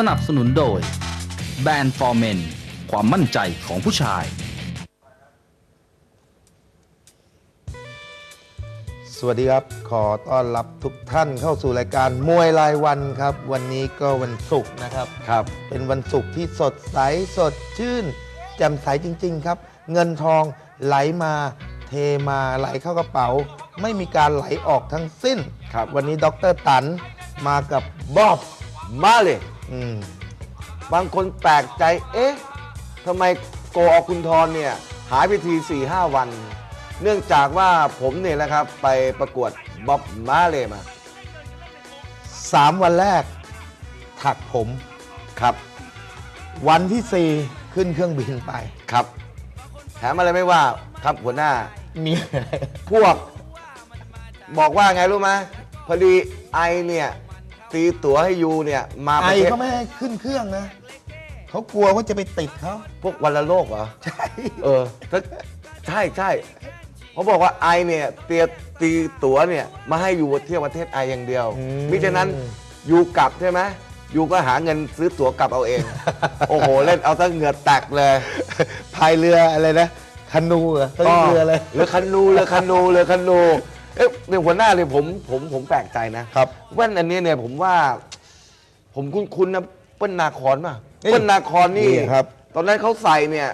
สนับสนุนโดยแบรนด์ฟอร์เมนความมั่นใจของผู้ชาย สวัสดีครับ ขอต้อนรับทุกท่านเข้าสู่รายการมวยรายวันครับ วันนี้ก็วันศุกร์นะครับ ครับ เป็นวันศุกร์ที่สดใสสดชื่นแจ่มใสจริง ๆ ครับ เงินทองไหลมาเทมาไหลเข้ากระเป๋า ไม่มีการไหลออกทั้งสิ้น ครับ วันนี้ดรตันมากับบ๊อบ มาเลย อืมบางคนแปลกใจ เอ๊ะทำไมโกอคุณทรเนี่ย หายไปที4ี่ห้าวัน เนื่องจากว่าผมเนี่ยนะครับ ไปประกวดบ๊อบมาเลยมาสามวันแรก ถักผม ครับ วันที่สี่ขึ้นเครื่องบินไป ครับแถมอะไรไม่ว่าครับหัวหน้า มีพวกบอกว่าไงรู้ไหมพอดีไอเนี่ย ตีตั๋วให้ยูเนี่ยมาปไอระเทศเขาไม่ให้ขึ้นเครื่องนะเขากลัวว่าจะไปติดเขาพวกวันละโลกเหรอ ใช่เออถ้าใช่ใช่เขาบอกว่าไอเนี่ยเตียตีตั๋วเนี่ยมาให้อยู่เที่ยวประเทศไออย่างเดียวอืมมิฉะนั้นอยู่กลับใช่ไหมอยู่ก็หาเงินซื้อตั๋วกลับเอาเอง โอ้โห เล่นเอาตั้งเหงื่อแตกเลย พายเรืออะไรนะคานูเหรอต้องเรือเลย เรือคันนูเรือคันนูเรือคันนู เอ๊ะในหัวหน้าเลยผมผมผมแปลกใจนะครับแว่นอันนี้เนี่ยผมว่า ผมคุ้นๆนะเปิ้ลนาคอนป่ะนี่เปิ้ลนาคอนนี่นี่ครับ ตอนนั้นเขาใส่เนี่ย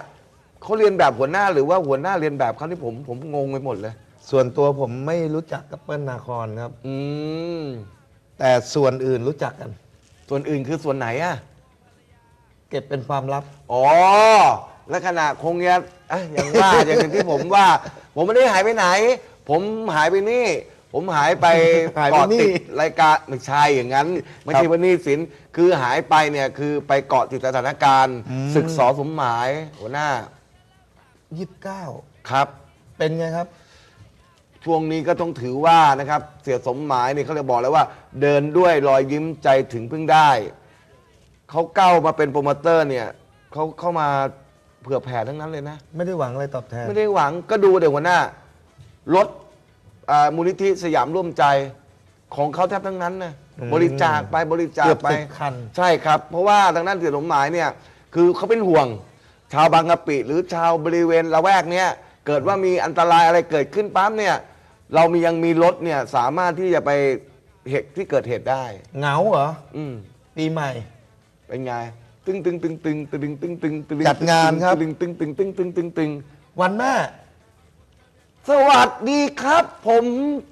เขาเรียนแบบหัวหน้าหรือว่าหัวหน้าเรียนแบบเขาที่ผมผมงงไปหมดเลย ส่วนตัวผมไม่รู้จักกับเปิ้ลนาคอนครับ อืมแต่ส่วนอื่นรู้จักกัน ส่วนอื่นคือส่วนไหนอะเก็บเป็นความลับ อ๋อลักษณะคงจะอะอย่างว่า อย่างที่ผมว่า ผมไม่ได้หายไปไหน ผมหายไปนี่ ผมหายไปหายไปเกาะนี่ ติดรายการไม่ใช่อย่างนั้น ไม่ใช่ว่าหนี่สินคือหายไปเนี่ยคือไปเกาะติดสถานการณ์ ศึกสอสมหมายหัวหน้ายี่สิบเก้าครับ เป็นไงครับ ช่วงนี้ก็ต้องถือว่านะครับเสียสมหมายเนี่ยเขาเลยบอกแล้วว่า เดินด้วยรอยยิ้มใจถึงพึ่งได้ เขาเก้ามาเป็นโปรโมเตอร์เนี่ยเขาเข้ามาเผื่อแผ่ทั้งนั้นเลยนะ ไม่ได้หวังอะไรตอบแทน ไม่ได้หวังก็ดูเดี๋ยวหัวหน้า รถอ่ามูลนิธิสยามร่วมใจของเขาแทบทั้งนั้นนะอืมบริจาคไปบริจาคเกือบไปสิบคัน ใช่ครับ เพราะว่าทางด้านเสียสมหมายเนี่ย คือเขาเป็นห่วง ชาวบางกะปิ หรือชาวบริเวณละแวกเนี้ยเกิดว่ามีอันตรายอะไรเกิดขึ้นปั๊บเนี่ย เรามียังมีรถเนี่ยสามารถที่จะไปเหตุที่เกิดเหตุได้ เหงาเหรอ อืมปีใหม่ เป็นไง ตึงตึงตึงตึงตึงตึงตึงตึงจัดงานครับตึงตึงตึงตึงตึงตึงตึงวันแม่ สวัสดีครับ ผม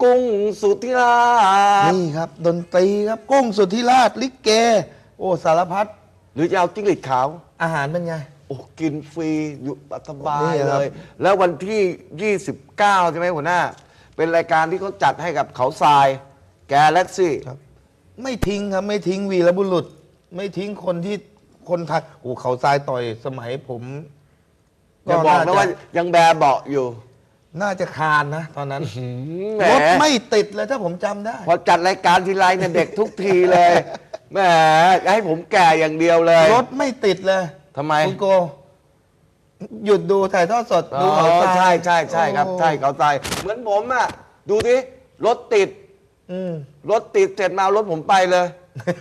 กุ้งสุธิราชนี่ครับ ดนตรีครับกุ้งสุธิราชลิเก โอ้สารพัดหรือจะเอาจิ้งหรีดขาว อาหารเป็นไง โอ้กินฟรีอยู่สบายนี่คเลรับ ย แล้ววันที่ 29 ใช่ไหมหัวหน้า เป็นรายการที่เขาจัดให้กับเขาทราย แกเล็กซี่ ครับ ไม่ทิ้งครับไม่ทิ้งวีรบุรุษ ไม่ทิ้งคนที่คนไทยโอ้เขาทรายต่อยสมัยผมอย่าบอกนะจว่ายังแบเบาะอยู่ น่าจะคานนะ ตอนนั้นแหมรถไม่ติดเลยถ้าผมจำได้ พอจัดรายการทีไรเนี่ยเด็กทุกทีเลยแหมให้ผมแก่อย่างเดียวเลยรถไม่ติดเลยทำไมคุณโก หยุดดูถ่ายทอดสดอ๋ดูอเขาทรายใช่ใช่ใช่ครับโอ้ใช่เขาทรายเหมือนผมอะดูดิรถติดอืมรถติดเสร็จมาเอารถผมไปเลย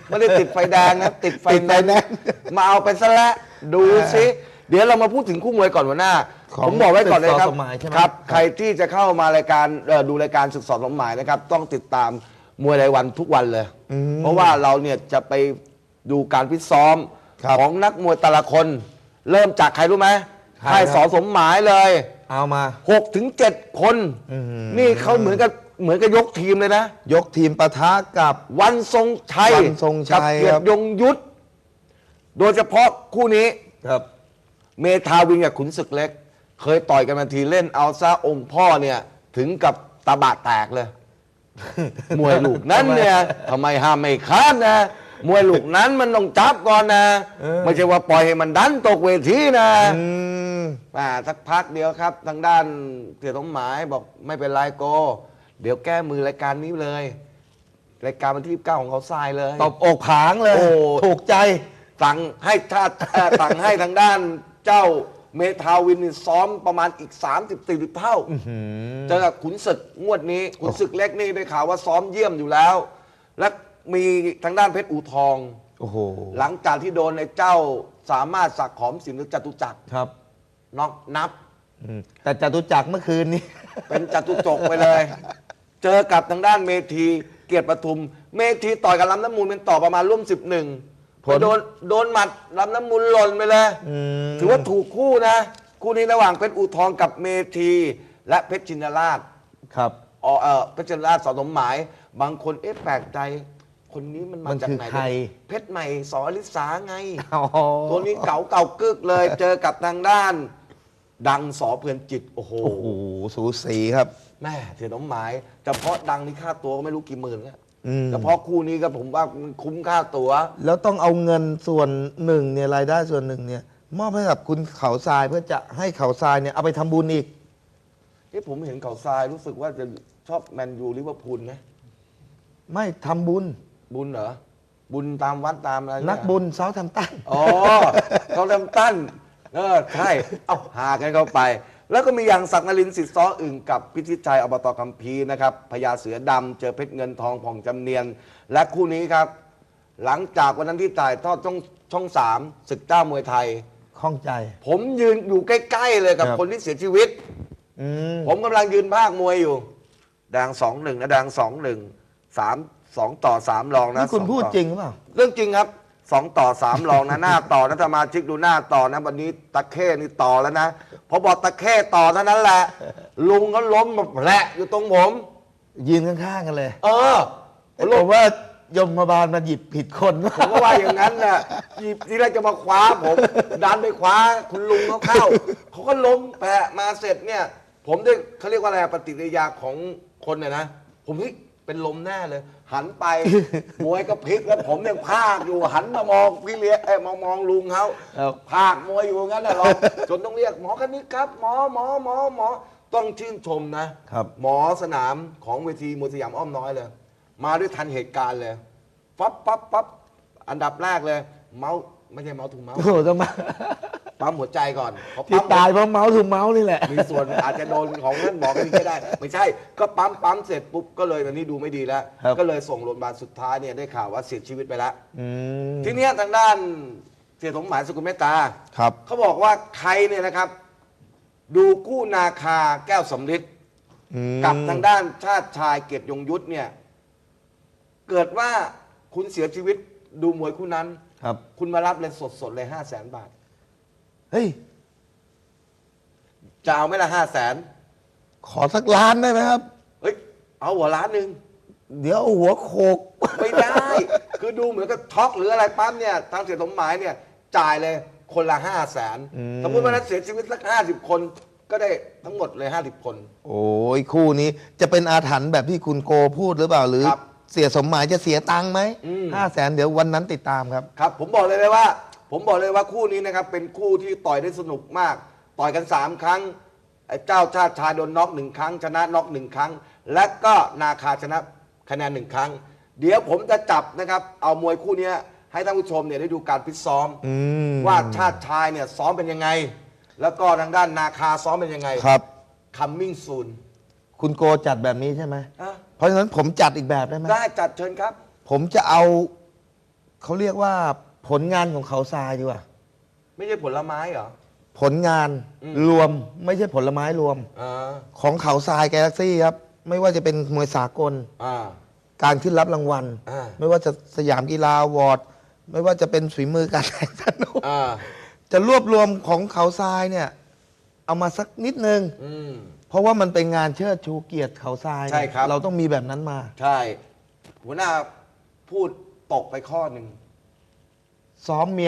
ไม่ได้ติดไฟแดงนะติดไฟติดไฟแดแดงงมาเอาไปซะแล้วดูสิ เดี๋ยวเรามาพูดถึงคู่มวยก่อนหัวหน้า ของผมบอกไว้ก่อนเลยครับศึกสอสมหมายใช่ไหมครับครับ ใครที่จะเข้ามารายการเอ่อดูรายการศึกสอบสมหมายนะครับ ต้องติดตามมวยรายวันทุกวันเลย เพราะว่าเราเนี่ยจะไปดูการพิตซ้อมครับของนักมวยแต่ละคน เริ่มจากใครรู้ไหมใครค่ายครับสอสมหมายเลยเอามา หกถึงเจ็ดคน อื้อหือ นี่เขาเหมือนกับเหมือนกับยกทีมเลยนะ ยกทีมปะทะกับ วันทรงชัยวันทรงชัยกับเกียรครัติบ ยงยุทธโดยเฉพาะคู่นี้ ครับ เมทาวินกับขุนศึกเล็ก เคยต่อยกันมาทีเล่นเอาซะองค์พ่อเนี่ยถึงกับตาบะแตกเลย มวยลูกนั้นเนี่ยทำไมห้ามไม่ค้านนะ มวยลูกนั้นมันต้องจับก่อนนะเออไม่ใช่ว่าปล่อยให้มันดันตกเวทีนะอืมอ่าสักพักเดียวครับ ทางด้านเสียสมหมายบอกไม่เป็นไรโก เดี๋ยวแก้มือรายการนี้เลย รายการวันที่ 29 ของเขาทรายเลย ตบอกผางเลย โอ้ ถูกใจ สั่งให้ท่าเอ่อสั่งให้ทางด้าน เจ้าเมทาวินนี่ซ้อมประมาณอีก 30 40เท่าเจอกับขุนศึกงวดนี้ขุนศึกเล็กนี่ได้ข่าวว่าซ้อมเยี่ยมอยู่แล้ว และมีทางด้านเพชรอูทองโอ้โหหลังจากที่โดนในเจ้าสามารถสักดิ์หอมสินหรือจตุจักรครับน็อกนับอืมแต่จตุจักรเมื่อคืนนี้ เป็นจตุจกไปเลย เจอกับทางด้านเมธีเกียรติปทุม เมธีต่อยกับลำน้ำมูลเป็นต่อประมาณร่วมสิบหนึ่ง ผล โดนโดนหมัดลำน้ำมูลหล่นไปเลย อืม ถือว่าถูกคู่นะ คู่นี้ระหว่างเพชรอูทองกับเมธี และเพชรชินราช ครับอ๋อเออเพชรชินราชสอนสมหมาย บางคนเอ๊ะแปลกใจ คนนี้มันมามันจากคือไหนใคร เพชรใหม่สอลิสาไง อ๋อตัวนี้เก่าเก่ากึกเลย เจอกับทางด้าน ดังสอเพื่อนจิต โอ้โหโอ้โหสูสีครับ แม่เสียน้องหมายเฉพาะดังนี่ค่าตัวก็ไม่รู้กี่หมื่นแล้ว อืมเฉพาะคู่นี้ก็ผมว่ามันคุ้มค่าตัวแล้วต้องเอาเงินส่วนหนึ่งเนี่ยรายได้ส่วนหนึ่งเนี่ย มอบให้กับคุณเขาทรายเพื่อจะให้เขาทรายเนี่ยเอาไปทำบุญอีกเอ๊ะผมเห็นเขาทรายรู้สึกว่าจะชอบแมนยูลิเวอร์พูลนะไม่ทำบุญ บุญเหรอ บุญตามวัดตามอะไรเยนักบุญเซาทำตั้ง อ๋อเขาเริ่มตั้นเออใช่ เอาหากันเข้าไป แล้วก็มีอย่างศักดิ์นรินทร์สิทธิ์ซ้ออึ่งกับพิธิชัยอบตคัมภีร์นะครับพญาเสือดำเจอเพชรเงินทองผ่องจำเนียน และคู่นี้ครับ หลังจากวันนั้นที่ถ่ายทอดช่องช่องสามศึกเจ้ามวยไทย ข้องใจ ผมยืนอยู่ใกล้ๆเลยกับครับ คนที่เสียชีวิต อืมผมกำลังยืนภาคมวยอยู่แดงสองหนึ่งนะแดงสองหนึ่งสามสองต่อสามรองนะนี่คุณสอพูดต่อจริงหรือเปล่า เรื่องจริงครับ สองต่อสามรองนะหน้าต่อนะสมาชิกดูหน้าต่อนะวันนี้ตะเข้นี่ต่อแล้วนะพอบอกตะเข้ต่อเท่านั้นแหละ ลุงก็ล้มแบบแผลอยู่ตรงผม ยืนข้างๆกันเลย เออผมว่ายมบาลมันหยิบผิดคนผมก็ว่าอย่างนั้นน่ะหยิบที่แรกจะมาคว้าผมดันไปคว้าคุณลุงเขาเข้าเขาก็ล้มแปะมาเสร็จเนี่ย ผมได้เขาเรียกว่าอะไรปฏิกิริยาของคนเนี่ยนะ ผมเฮ้ย เป็นลมแน่เลย หันไป มวยก็พลิกแล้วผมยังพากอยู่หันมามองพี่เลี้ยเอ้ยมองมองลุงเขาครับพากมวยอยู่งั้นน่ะเราจนต้องเรียกหมอกันนี้ครับ หมอหมอหมอหมอต้องชื่นชมนะครับ หมอสนามของเวทีมวยสยามอ้อมน้อยเลย มาด้วยทันเหตุการณ์เลยปั๊บปั๊บปั๊บอันดับแรกเลย เมาส์ ไม่ใช่เมาส์ถูกเมาส์โอ้โหต้องมาปั๊มหัวใจก่อนพอที่ปั๊มตายเพราะเมาส์ถูกเมาส์นี่แหละ มีส่วนอาจจะโดนของท่านหมอก็ได้ ไม่ใช่ ก็ปั๊มปั๊มเสร็จปุ๊บก็เลยตอนนี้ดูไม่ดีแล้ว ครับ ก็เลยส่งโรงพยาบาลสุดท้ายเนี่ยได้ข่าวว่าเสียชีวิตไปแล้ว อืมทีเนี้ยทางด้านเสียสมหมายสกุลเมตตา ครับ เขาบอกว่าใครเนี่ยนะครับ ดูกู้นาคาแก้วสำริดอืมกับทางด้านชาติชายเกียรติยงยุทธเนี่ย เกิดว่าคุณเสียชีวิตดูมวยคู่นั้น ครับ คุณมารับเลยสดๆเลยห้าแสนบาท เฮ้ย จะเอาไหมล่ะห้าแสนขอสักล้านได้ไหมครับ เฮ้ย เอาหัวล้านหนึ่ง เดี๋ยวเอาหัวโขก ไม่ได้ คือดูเหมือนกับช็อกหรืออะไรปั๊มเนี่ย ทางเสียสมหมายเนี่ย จ่ายเลยคนละห้าแสนอืม สมมติว่านั้นเสียชีวิตสักห้าสิบคน ก็ได้ทั้งหมดเลยห้าสิบคน โอ้ยคู่นี้จะเป็นอาถรรพ์แบบที่คุณโกพูดหรือเปล่าหรือ ครับ เสียสมหมายจะเสียตังค์ไหมอืม ห้าแสนเดี๋ยววันนั้นติดตามครับ ครับผมบอกเลยเลยว่า ผมบอกเลยว่าคู่นี้นะครับเป็นคู่ที่ต่อยได้สนุกมาก ต่อยกันสามครั้งไอ้เจ้าชาติชายโดนน็อกหนึ่งครั้ง ชนะน็อกหนึ่งครั้ง และก็นาคาชนะคะแนนหนึ่งครั้ง เดี๋ยวผมจะจับนะครับเอามวยคู่เนี้ยให้ท่านผู้ชมเนี่ยได้ดูการฟิตซ้อม อืมว่าชาติชายเนี่ยซ้อมเป็นยังไง แล้วก็ทางด้านนาคาซ้อมเป็นยังไง ครับ coming soon คุณโกจัดแบบนี้ใช่ไหม อะ เพราะฉะนั้นผมจัดอีกแบบได้ไหมได้จัดเชิญครับ ผมจะเอาเขาเรียกว่าผลงานของเขาทรายดีกว่า ไม่ใช่ผลไม้เหรอ ผลงานอืม รวมไม่ใช่ผลไม้รวม อ่าของเขาทรายแกลเล็กซี่ครับ ไม่ว่าจะเป็นมวยสากล อ่า การขึ้นรับรางวัล อ่า ไม่ว่าจะสยามกีฬาอวอร์ด ไม่ว่าจะเป็นฝีมือการแข่งสนุกอ่าจะรวบรวมของเขาทรายเนี่ย เอามาสักนิดนึง อืม เพราะว่ามันเป็นงานเชิดชูเกียรติเขาทรายใช่ครับ เราต้องมีแบบนั้นมา ใช่ หัวหน้าพูดตกไปข้อหนึ่ง ซ้อมเมีย